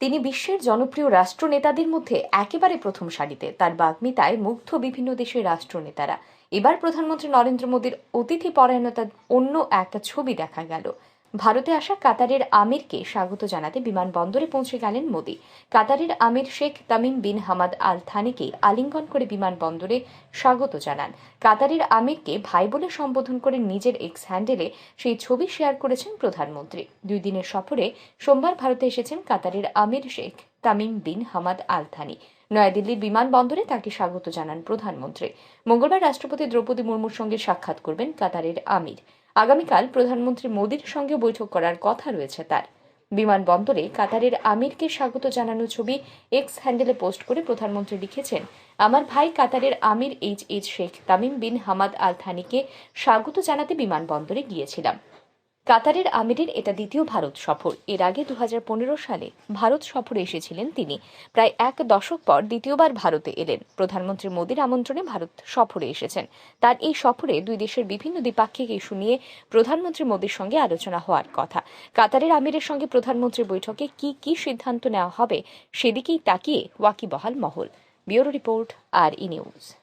তিনি বিশ্বের জনপ্রিয় রাষ্ট্রনেতাদের মধ্যে একেবারে প্রথম সারিতে। তার বাগ্মিতায় মুগ্ধ বিভিন্ন দেশের রাষ্ট্রনেতারা। এবার প্রধানমন্ত্রী নরেন্দ্র মোদীর অতিথি পরায়ণতার অন্য একটা ছবি দেখা গেল। ভারতে আসা কাতারের আমিরকে স্বাগত জানাতে বিমানবন্দরে পৌঁছে গেলেন মোদী। কাতারের আমির Sheikh Tamim bin Hamad Al থানিকে আলিঙ্গন করে বিমানবন্দরে স্বাগত জানান। কাতারের আমিরকে ভাই বলে সম্বোধন করে নিজের এক্স হ্যান্ডেলে সেই ছবি শেয়ার করেছেন প্রধানমন্ত্রী। দুই দিনের সফরে সোমবার ভারতে এসেছেন কাতারের আমির Sheikh Tamim bin Hamad Al Thani নয়াদিল্লির বিমানবন্দরে তাকে স্বাগত জানান প্রধানমন্ত্রী। মঙ্গলবার রাষ্ট্রপতি দ্রৌপদী মুর্মুর সঙ্গে সাক্ষাৎ করবেন কাতারের আমির। আগামীকাল প্রধানমন্ত্রী মোদীর সঙ্গে বৈঠক করার কথা রয়েছে তার। বিমানবন্দরে কাতারের আমিরকে স্বাগত জানানো ছবি এক্স হ্যান্ডেলে পোস্ট করে প্রধানমন্ত্রী লিখেছেন, আমার ভাই কাতারের আমির H H Sheikh Tamim bin Hamad Al থানিকে স্বাগত জানাতে বিমানবন্দরে গিয়েছিলাম। কাতারের আমিরের এটা দ্বিতীয় ভারত সফর। এর আগে দু হাজার পনেরো সালে ভারত সফরে এসেছিলেন তিনি। প্রায় এক দশক পর দ্বিতীয়বার ভারতে এলেন। প্রধানমন্ত্রী মোদীর আমন্ত্রণে ভারত সফরে এসেছেন। তার এই সফরে দুই দেশের বিভিন্ন দ্বিপাক্ষিক ইস্যু নিয়ে প্রধানমন্ত্রী মোদীর সঙ্গে আলোচনা হওয়ার কথা। কাতারের আমিরের সঙ্গে প্রধানমন্ত্রীর বৈঠকে কি কি সিদ্ধান্ত নেওয়া হবে, সেদিকেই তাকিয়ে ওয়াকিবহাল মহল। Bureau report, R E news.